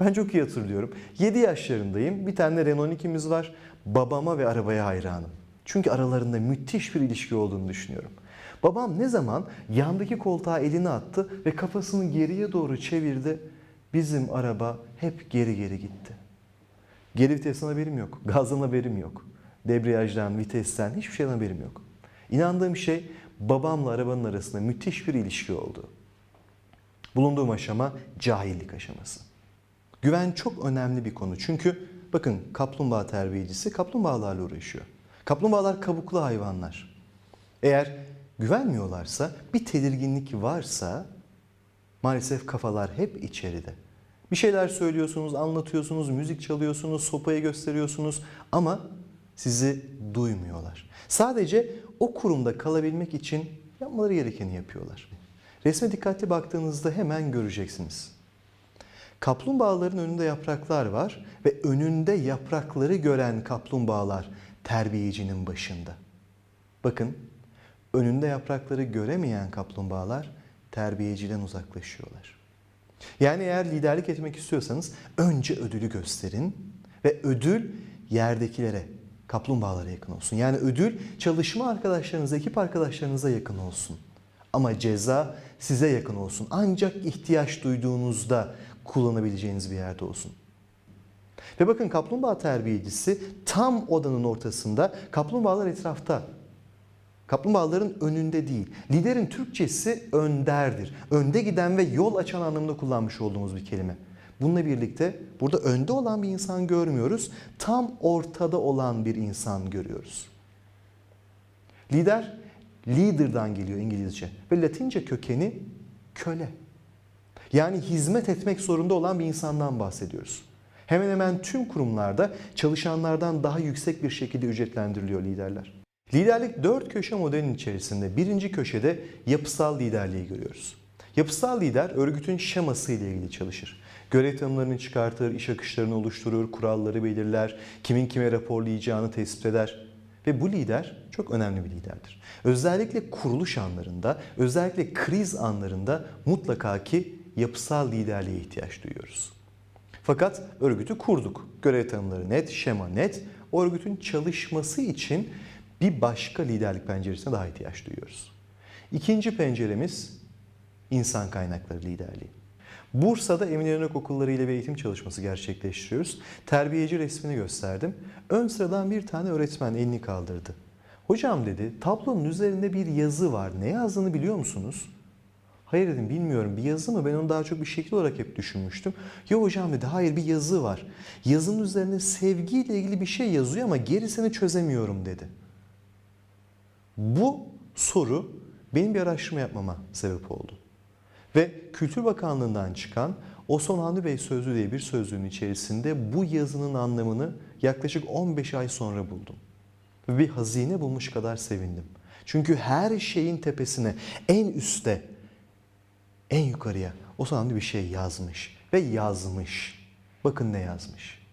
Ben çok iyi hatırlıyorum. 7 yaşlarındayım. Bir tane Renault 2'miz var. Babama ve arabaya hayranım. Çünkü aralarında müthiş bir ilişki olduğunu düşünüyorum. Babam ne zaman yandaki koltuğa elini attı ve kafasını geriye doğru çevirdi. Bizim araba hep geri geri gitti. Geri vitesten haberim yok. Gazdan haberim yok. Debriyajdan, vitesten hiçbir şeyden haberim yok. İnandığım şey babamla arabanın arasında müthiş bir ilişki oldu. Bulunduğum aşama cahillik aşaması. Güven çok önemli bir konu. Çünkü bakın kaplumbağa terbiyecisi kaplumbağalarla uğraşıyor. Kaplumbağalar kabuklu hayvanlar. Eğer güvenmiyorlarsa, bir tedirginlik varsa maalesef kafalar hep içeride. Bir şeyler söylüyorsunuz, anlatıyorsunuz, müzik çalıyorsunuz, sopayı gösteriyorsunuz ama sizi duymuyorlar. Sadece o kurumda kalabilmek için yapmaları gerekeni yapıyorlar. Resme dikkatli baktığınızda hemen göreceksiniz. Kaplumbağaların önünde yapraklar var ve önünde yaprakları gören kaplumbağalar terbiyecinin başında. Bakın, önünde yaprakları göremeyen kaplumbağalar terbiyeciden uzaklaşıyorlar. Yani eğer liderlik etmek istiyorsanız önce ödülü gösterin ve ödül yerdekilere, kaplumbağalara yakın olsun. Yani ödül çalışma arkadaşlarınıza, ekip arkadaşlarınıza yakın olsun. Ama ceza size yakın olsun. Ancak ihtiyaç duyduğunuzda kullanabileceğiniz bir yerde olsun. Ve bakın kaplumbağa terbiyecisi tam odanın ortasında, kaplumbağalar etrafta. Kaplumbağaların önünde değil. Liderin Türkçesi önderdir. Önde giden ve yol açan anlamında kullanmış olduğumuz bir kelime. Bununla birlikte burada önde olan bir insan görmüyoruz. Tam ortada olan bir insan görüyoruz. Lider, leader'dan geliyor İngilizce ve Latince kökeni köle. Yani hizmet etmek zorunda olan bir insandan bahsediyoruz. Hemen hemen tüm kurumlarda çalışanlardan daha yüksek bir şekilde ücretlendiriliyor liderler. Liderlik dört köşe modelinin içerisinde birinci köşede yapısal liderliği görüyoruz. Yapısal lider örgütün şeması ile ilgili çalışır. Görev tanımlarını çıkartır, iş akışlarını oluşturur, kuralları belirler, kimin kime raporlayacağını tespit eder. Ve bu lider çok önemli bir liderdir. Özellikle kuruluş anlarında, özellikle kriz anlarında mutlaka ki yapısal liderliğe ihtiyaç duyuyoruz. Fakat örgütü kurduk. Görev tanımları net, şema net. O örgütün çalışması için bir başka liderlik penceresine daha ihtiyaç duyuyoruz. İkinci penceremiz insan kaynakları liderliği. Bursa'da Emin Örnek Okulları ile bir eğitim çalışması gerçekleştiriyoruz. Terbiyeci resmini gösterdim. Ön sıradan bir tane öğretmen elini kaldırdı. Hocam dedi tablonun üzerinde bir yazı var. Ne yazdığını biliyor musunuz? Hayır dedim bilmiyorum bir yazı mı? Ben onu daha çok bir şekil olarak hep düşünmüştüm. Yok hocam dedi hayır bir yazı var. Yazının üzerine sevgiyle ilgili bir şey yazıyor ama gerisini çözemiyorum dedi. Bu soru benim bir araştırma yapmama sebep oldu. Ve Kültür Bakanlığı'ndan çıkan Osman Hamdi Bey Sözlüğü diye bir sözlüğün içerisinde bu yazının anlamını yaklaşık 15 ay sonra buldum. Ve bir hazine bulmuş kadar sevindim. Çünkü her şeyin tepesine, en üste, en yukarıya Osman Hamdi bir şey yazmış ve yazmış. Bakın ne yazmış.